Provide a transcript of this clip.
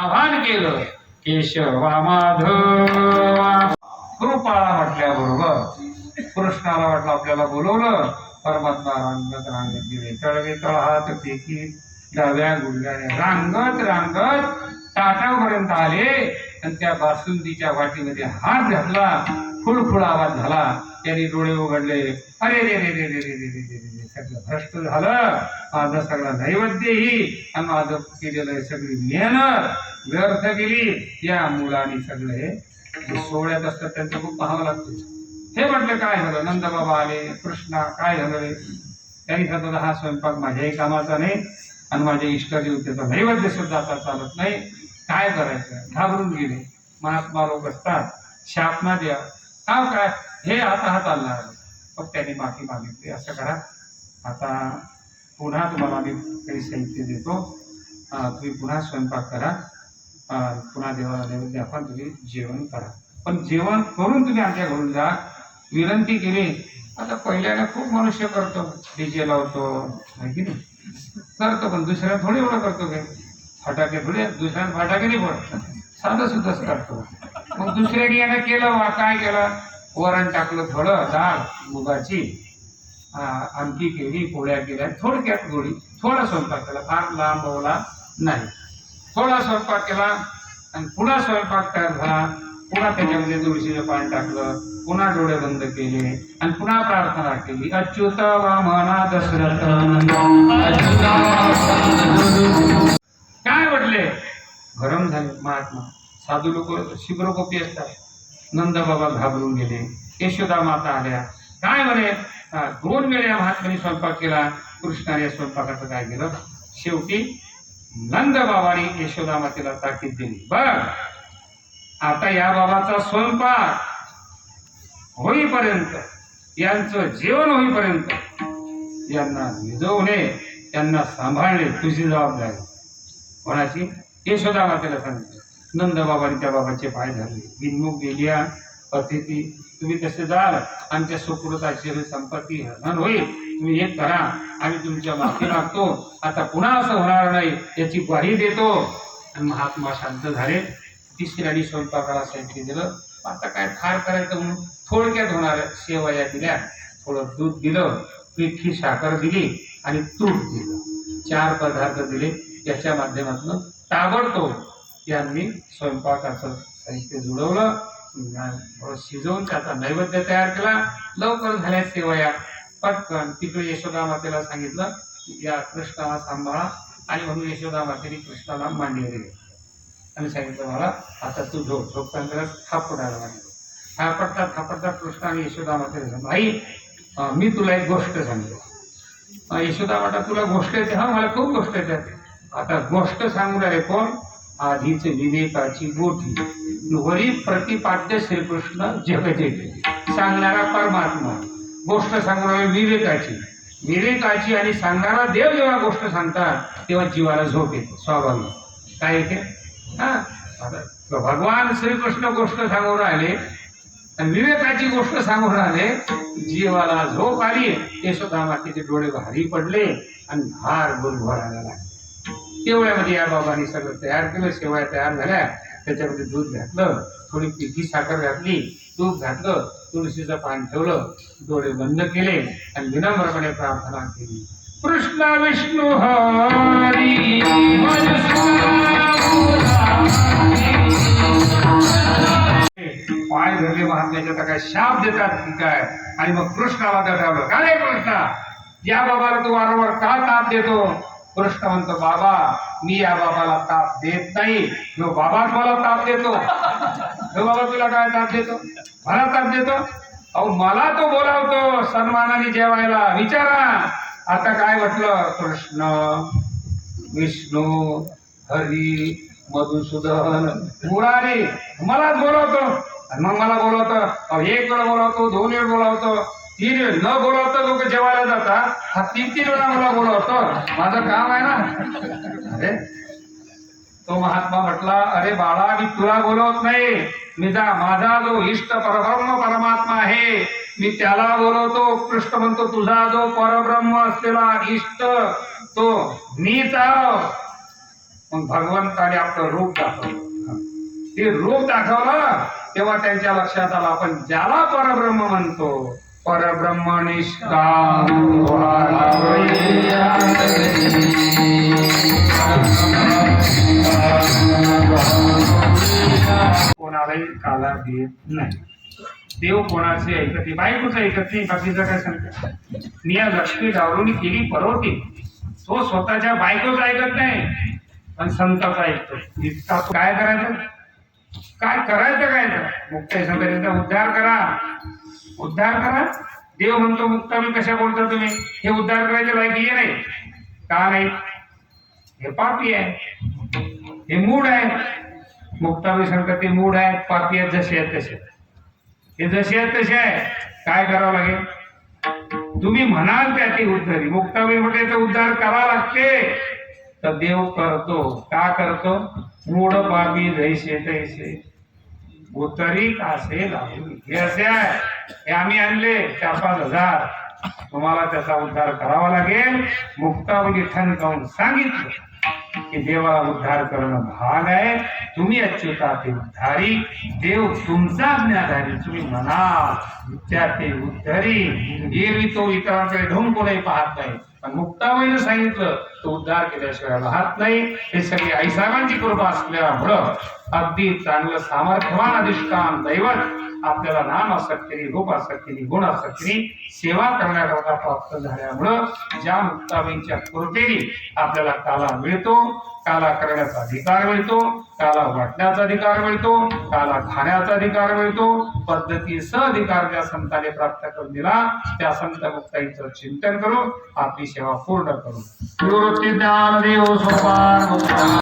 आव्हान केलं. केशवा माधवा कृपाळा म्हटल्याबरोबर कृष्णाला वाटलं आपल्याला बोलवलं. परमात्मा रांगत रांगत गेले तळवे तळ हात टेकी. डाव्या गुडघ्याने रांगत रांगत ताटापर्यंत आले. आणि त्या बासुंदीच्या वाटीमध्ये हात घातला. फुडफुड आवाज झाला त्यांनी डोळे उघडले अरे रे रे रे रे रे रे रे रे सगळं भ्रष्ट झालं माझं सगळं नैवेद्यही आणि माझं केलेलं सगळी मेहनत व्यर्थ गेली या मुलाने सगळं हे सोहळ्यात असतात त्यांचं खूप पाहावं लागतं हे म्हटलं काय झालं नंदबाबा आले कृष्णा काय झालं रे त्यांनी सांगतात हा स्वयंपाक माझ्याही कामाचा नाही आणि माझ्या इष्टदेवतेचा नैवेद्य सुद्धा आता चालत नाही काय करायचं घाबरून गेले महात्मा लोक असतात शापना द्या का काय? हे आता हा चालणार मग त्यांनी माफी मागितली. असं करा. आता पुन्हा तुम्हाला आम्ही काही साहित्य देतो. तुम्ही पुन्हा स्वयंपाक करा. पुन्हा देवाला नैवेद्य आपण तुम्ही जेवण करा. पण जेवण करून तुम्ही आमच्या घरून जा. विनंती केली. आता पहिल्याला खूप मनुष्य करतो. डीजे लावतो की नाही? करतो पण दुसऱ्या थोडे एवढं करतो काही. फटाके थोडे दुसऱ्या फटाके नाही पडत साधं सुद्धाच करतो. मग दुसऱ्याने यानं केलं वा काय केलं? वरण टाकलं थोडं डाळ मुगाची आणखी आमटी केली पोळ्या केल्या थोडक्यात गोडी थोडा स्वयंपाक केला फार लांब ओला नाही. थोडा स्वयंपाक केला आणि पुन्हा स्वयंपाक तयार झाला पुन्हा त्याच्यामध्ये तुळशीचं पाणी टाकलं पुन्हा डोळे बंद केले आणि पुन्हा प्रार्थना केली अच्युत वामना दशरथ काय म्हटले? गरम झाले महात्मा. साधू लोक शिबरोकोपी असतात. नंद बाबा घाबरून गेले. यशोदा माता आल्या. काय म्हणे? दोन वेळा महात्म्याने स्वयंपाक केला. कृष्णाने स्वयंपाकाचं काय केलं? शेवटी नंद बाबाने यशोदा मातेला ताकीद दिली. बघ आता या बाबाचा स्वयंपाक होईपर्यंत यांचं जेवण होईपर्यंत यांना निजवणे त्यांना सांभाळणे तुझी जबाबदारी. कोणाची? यशोदा मातेला सांगितलं. नंद बाबांनी त्या बाबाचे पाय धरले. बिनमुख गेल्या अतिथी तुम्ही तसे जाल? आमच्या सुकृताची संपत्ती हरण होईल. तुम्ही हे करा. आम्ही तुमच्या माफी मागतो. आता पुन्हा असं होणार नाही याची ग्वाही देतो. आणि महात्मा शांत झाले. तिसऱ्याने स्वयंपाकाला साहित्य दिलं आता काय फार करायचं म्हणून? थोडक्यात होणार शेवया दिल्या. थोडं दूध दिलं पिठी साखर दिली आणि तूप दिलं. चार पदार्थ दिले. याच्या माध्यमातून ताबडतोब यांनी स्वयंपाकाचं साहित्य जुळवलं. थोडं शिजवून त्याचा नैवेद्य तयार केला. लवकर झाल्या सेवया पटकन तिकडे यशोदा मातेला सांगितलं या कृष्णाला सांभाळा आणि म्हणून यशोदा मातेने कृष्णाला मांडले दिले. आणि सांगितलं मला आता तू झोप. झोपताना त्याला थापडायला लागलो थापडता थापडता कृष्ण आणि यशोदा मातेला सांग आई मी तुला एक गोष्ट सांगतो. यशोदा माता तुला गोष्ट येते? हा मला खूप गोष्ट येते. आता गोष्ट सांगून राहिले कोण? आधीच विवेकाची गोठी. वरी प्रतिपाद्य श्रीकृष्ण जगजेते सांगणारा परमात्मा. गोष्ट सांगून राहिले विवेकाची. विवेकाची आणि सांगणारा देव जेव्हा गोष्ट सांगतात तेव्हा जीवाला झोप येते स्वाभाविक. काय येते? हा? भगवान श्रीकृष्ण गोष्ट सांगून राहिले आणि विवेकाची गोष्ट सांगून राहिले जीवाला झोप आली हे सुद्धा मातीचे डोळे भारी पडले आणि भार गुल भरायला लागले. केवळ्यामध्ये या बाबांनी सगळं तयार केलं शेवया तयार झाल्या त्याच्यामध्ये दूध घातलं थोडी पिठी साखर घातली तूप घातलं तुळशीचं पान ठेवलं डोळे बंद केले आणि विनम्रपणे प्रार्थना केली. कृष्ण विष्णू हरी पाय धरले महात्म्याच्या तर काय शाप देतात की काय? आणि मग कृष्णाला दगावलं. काय रे कृष्णा? या बाबाला तू वारंवार का ताप देतो? कृष्ण म्हणतो बाबा मी या बाबाला ताप देत नाही. जो बाबाच मला ताप देतो. जो बाबा तुला काय ताप देतो? मला ताप देतो? अहो मला तो बोलावतो सन्मानाने जेवायला. विचारा. आता काय म्हटलं? कृष्ण विष्णू हरी मधुसूदन मुरारी मलाच बोलावतो. आणि मग मला बोलावतं. अहो, एक वेळ बोलावतो दोन वेळ बोलावतो. तीन वेळ. न बोलावता लोक जेवायला जातात. हा तीन तीन वेळा मला बोलावतो. माझं काम आहे ना. अरे तो महात्मा म्हटला अरे बाळा मी तुला बोलवत नाही. मी जा माझा जो इष्ट परब्रह्म परमात्मा आहे मी त्याला बोलवतो. कृष्ण म्हणतो तुझा जो परब्रह्म असलेला इष्ट तो मीच आहो. मग भगवंताने आपलं रूप दाखवलं. ते रूप दाखवलं तेव्हा त्यांच्या लक्षात आलं आपण ज्याला परब्रह्म म्हणतो परब्रह्म कोणालाही काला देत नाही. देव कोणाचे ऐकत? बायकोच ऐकत नाही बाकीचं काय सांगते मी या लक्ष्मी डावरून केली परवती तो स्वतःच्या बायकोच ऐकत नाही पण संताचा ऐकतो. इतका काय करायचं? काय करायचं काय? मुक्त मुक्ताई संतांचा उद्धार करा. उद्धार करा. देव म्हणतो मुक्तामी कशा बोलता तुम्ही? हे उद्धार करायचे लायक हे नाही. का नाही? हे पापी आहे. हे मूड आहे. मुक्तावी सांगतात ते मूड आहेत पापी आहेत जसे आहेत तसे हे जसे आहेत तसे आहे. काय करावं लागेल? तुम्ही म्हणाल त्या ती उद्धारी मुक्तावी म्हटले तर उद्धार करावा लागते. तर देव करतो. का करतो? मूड पापी जैसे तैसे. उतरी कासे लागू हे असे आहे. हे आम्ही आणले चार पाच हजार. तुम्हाला त्याचा उद्धार करावा लागेल. मुक्तावली ठणकावून सांगितलं की देवाला उद्धार करणं भाग आहे. तुम्ही अच्युता ते उद्धारी. देव तुमचा ज्ञाधारी तुम्ही म्हणा त्या ते उद्धारी. गेली तो इतरांकडे ढोंग कोणी पाहत नाही. पण मुक्ताबाईनं सांगितलं तो उद्धार केल्याशिवाय राहत नाही. हे सगळी आईसाहेबांची कृपा असल्यामुळं अगदी चांगलं सामर्थ्यवान अधिष्ठान दैवत. आपल्याला नाम आसक्तीने रूप आसक्तीने गुण आसक्तीने सेवा करण्याकरता प्राप्त झाल्यामुळं ज्या मुक्ताबाईंच्या कृपेने आपल्याला काला मिळतो काला करण्याचा अधिकार मिळतो काला वाटण्याचा अधिकार मिळतो काला खाण्याचा अधिकार मिळतो पद्धतीसह अधिकार ज्या संतांनी प्राप्त करून दिला त्या संत मुक्ताईचं चिंतन करू आपली सेवा पूर्ण करू निवृत्ती ज्ञान देव सोपान